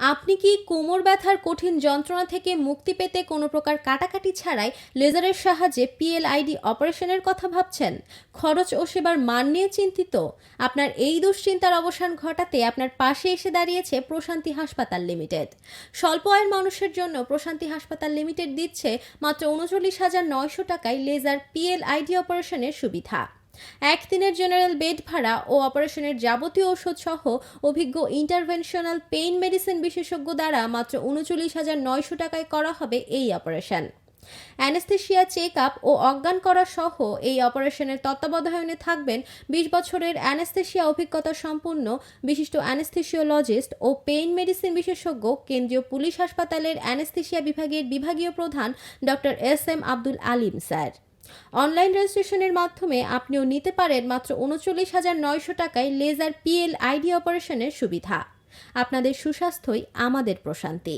আপনি কি কোমর ব্যথার কঠিন যন্ত্রণা থেকে মুক্তি পেতে কোনো প্রকার কাটাকাটি ছাড়াই লেজারের সাহায্যে পিএলআইডি অপারেশনের কথা ভাবছেন? খরচ ও সেবার মান নিয়ে চিন্তিত? আপনার এই দুশ্চিন্তার অবসান ঘটাতে আপনার পাশে এসে দাঁড়িয়েছে প্রশান্তি হাসপাতাল লিমিটেড। স্বল্প আয়ের মানুষের জন্য প্রশান্তি হাসপাতাল লিমিটেড দিচ্ছে মাত্র উনচল্লিশ হাজার নয়শো টাকায় লেজার পিএলআইডি অপারেশনের সুবিধা। একদিনের জেনারেল বেড ভাড়া ও অপারেশনের যাবতীয় ওষুধ সহ অভিজ্ঞ ইন্টারভেনশনাল পেইন মেডিসিন বিশেষজ্ঞ দ্বারা মাত্র উনচল্লিশ হাজার নয়শো টাকায় করা হবে এই অপারেশন। অ্যানেস্থেশিয়া চেক আপ ও অজ্ঞান করা সহ এই অপারেশনের তত্ত্বাবধায়নে থাকবেন বিশ বছরের অ্যানেস্থেশিয়া অভিজ্ঞতা সম্পন্ন বিশিষ্ট অ্যানেস্থেশিওলজিস্ট ও পেইন মেডিসিন বিশেষজ্ঞ কেন্দ্রীয় পুলিশ হাসপাতালের অ্যানেস্থেশিয়া বিভাগের বিভাগীয় প্রধান doctor S M Abdul Alim, sir. Online রেজিস্ট্রেশনের মাধ্যমে আপনিও নিতে পারেন মাত্র উনচল্লিশ হাজার নয়শো টাকায় লেজার পিএল আইডি অপারেশনের সুবিধা। আপনাদের সুস্বাস্থ্যই আমাদের প্রশান্তি।